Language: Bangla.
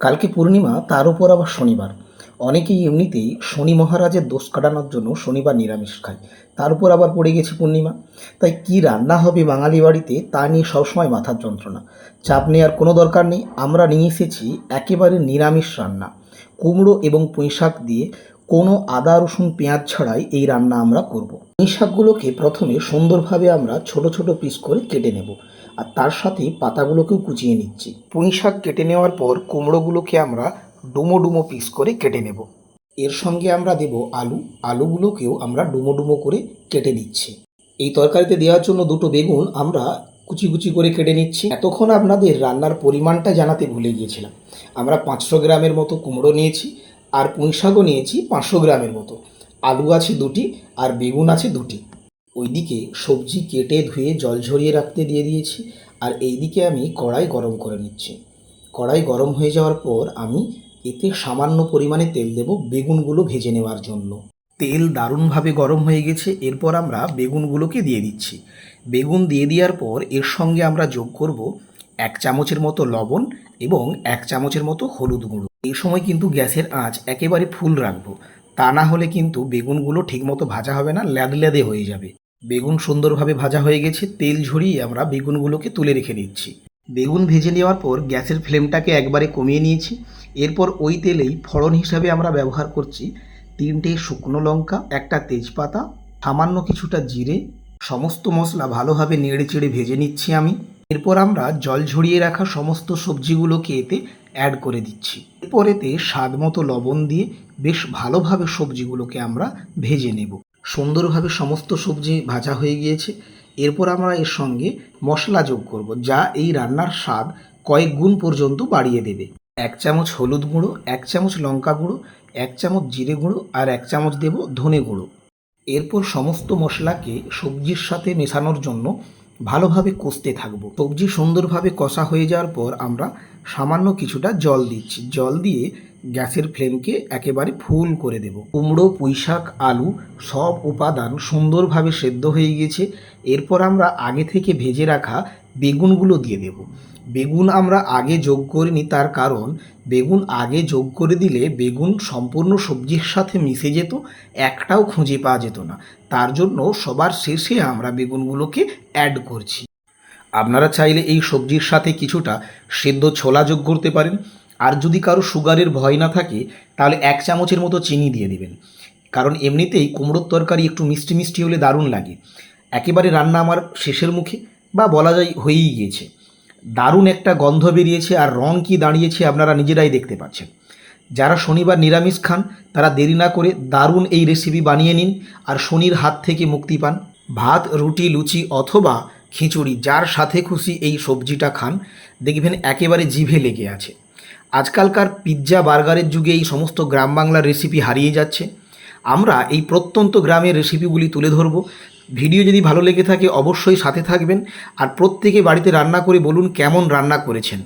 কালকে পূর্ণিমা, তার উপর আবার শনিবার। অনেকেই এমনিতেই শনি মহারাজের দোষ কাটানোর জন্য শনিবার নিরামিষ খায়। তার উপর আবার পড়ে গেছে পূর্ণিমা। তাই কি রান্না হবে বাঙালি বাড়িতে, তা নিয়ে সবসময় মাথার যন্ত্রণা। চাপ নেওয়ার কোনো দরকার নেই। আমরা নিয়ে এসেছি একেবারে নিরামিষ রান্না। কুমড়ো এবং পুঁই শাক দিয়ে কোনো আদা, রসুন, পেঁয়াজ ছাড়াই এই রান্না আমরা করব। পুঁই শাকগুলোকে প্রথমে সুন্দরভাবে আমরা ছোট ছোট পিস করে কেটে নেব। আর তার সাথে পাতাগুলোকেও কুচিয়ে নিচ্ছি। পুঁই শাক কেটে নেওয়ার পর কুমড়োগুলোকে আমরা ডুমো ডুমো পিস করে কেটে নেব। এর সঙ্গে আমরা দেব আলু। আলুগুলোকেও আমরা ডুমো ডুমো করে কেটে দিচ্ছি এই তরকারিতে দেওয়ার জন্য দুটো বেগুন আমরা কুচি কুচি করে কেটে নিচ্ছি। এতক্ষণ আপনাদের রান্নার পরিমাণটা জানাতে ভুলে গিয়েছিলাম। আমরা পাঁচশো গ্রামের মতো কুমড়ো নিয়েছি আর পুঁই শাকও নিয়েছি পাঁচশো গ্রামের মতো। আলু আছে দুটি আর বেগুন আছে দুটি। ওইদিকে সবজি কেটে ধুয়ে জল ঝরিয়ে রাখতে দিয়ে দিয়েছি, আর এইদিকে আমি কড়াই গরম করে নিচ্ছি। কড়াই গরম হয়ে যাওয়ার পর আমি এতে সামান্য পরিমাণে তেল দেব বেগুনগুলো ভেজে নেওয়ার জন্য। তেল দারুণভাবে গরম হয়ে গেছে, এরপর আমরা বেগুনগুলোকে দিয়ে দিচ্ছি। বেগুন দিয়ে দেওয়ার পর এর সঙ্গে আমরা যোগ করব এক চামচের মতো লবণ এবং এক চামচের মতো হলুদ গুঁড়ো। এই সময় কিন্তু গ্যাসের আঁচ একেবারে ফুল রাখব। তা না হলে কিন্তু বেগুনগুলো ঠিকমতো ভাজা হবে না ল্যাদ ল্যাদে হয়ে যাবে। বেগুন সুন্দরভাবে ভাজা হয়ে গেছে, তেল ঝরিয়ে আমরা বেগুনগুলোকে তুলে রেখে দিচ্ছি। বেগুন ভেজে নেওয়ার পর গ্যাসের ফ্লেমটাকে একবারে কমিয়ে নিয়েছি। এরপর ওই তেলেই ফড়ন হিসাবে আমরা ব্যবহার করছি তিনটে শুকনো লঙ্কা, একটা তেজপাতা, সামান্য কিছুটা জিরে। সমস্ত মশলা ভালোভাবে নেড়ে চেড়ে ভেজে নিচ্ছি আমি। এরপর আমরা জল ঝরিয়ে রাখা সমস্ত সবজিগুলোকে এতে অ্যাড করে দিচ্ছি। এরপর এতে স্বাদ মতো লবণ দিয়ে বেশ ভালোভাবে সবজিগুলোকে আমরা ভেজে নেব। সুন্দরভাবে সমস্ত সবজি ভাজা হয়ে গিয়েছে। এরপর আমরা এর সঙ্গে মশলা যোগ করব, যা এই রান্নার স্বাদ কয়েক গুণ পর্যন্ত বাড়িয়ে দেবে। এক চামচ হলুদ গুঁড়ো, এক চামচ লঙ্কা গুঁড়ো, এক চামচ জিরে গুঁড়ো আর এক চামচ দেব ধনে গুঁড়ো। এরপর সমস্ত মশলাকে সবজির সাথে মেশানোর জন্য ভালোভাবে কষতে থাকব। সবজি সুন্দরভাবে কষা হয়ে যাওয়ার পর আমরা সামান্য কিছুটা জল দিচ্ছি। জল দিয়ে গ্যাসের ফ্লেমকে একেবারে ফুল করে দেব। কুমড়ো, পুঁইশাক, আলু সব উপাদান সুন্দরভাবে সেদ্ধ হয়ে গিয়েছে এরপর আমরা আগে থেকে ভেজে রাখা বেগুনগুলো দিয়ে দেব। বেগুন আমরা আগে যোগ করিনি, তার কারণ বেগুন আগে যোগ করে দিলে বেগুন সম্পূর্ণ সবজির সাথে মিশে যেত, একটাও খুঁজে পাওয়া যেত না। তার জন্য সবার শেষে আমরা বেগুনগুলোকে অ্যাড করছি। আপনারা চাইলে এই সবজির সাথে কিছুটা সেদ্ধ ছোলা যোগ করতে পারেন। আর যদি কারও সুগারের ভয় না থাকে, তাহলে এক চামচের মতো চিনি দিয়ে দেবেন। কারণ এমনিতেই কুমড়োর তরকারি একটু মিষ্টি মিষ্টি হলে দারুণ লাগে। একেবারে রান্না আমার শেষের মুখে। বা বলা যায় হয়েই গিয়েছে। দারুণ একটা গন্ধ বেরিয়েছে আর রং কি দাঁড়িয়েছে আপনারা নিজেরাই দেখতে পাচ্ছেন। যারা শনিবার নিরামিষ খান, তারা দেরি না করে দারুণ এই রেসিপি বানিয়ে নিন আর শনির হাত থেকে মুক্তি পান। ভাত, রুটি, লুচি অথবা খিচুড়ি, যার সাথে খুশি এই সবজিটা খান, দেখবেন একেবারে জিভে লেগে আছে। আজকালকার পিৎজা বার্গারের যুগে এই সমস্ত গ্রাম বাংলার রেসিপি হারিয়ে যাচ্ছে। আমরা এই প্রত্যন্ত গ্রামের রেসিপিগুলি তুলে ধরব। ভিডিও যদি ভালো লেগে থাকে অবশ্যই সাথে থাকবেন। আর প্রত্যেকে বাড়িতে রান্না করে বলুন কেমন রান্না করেছেন।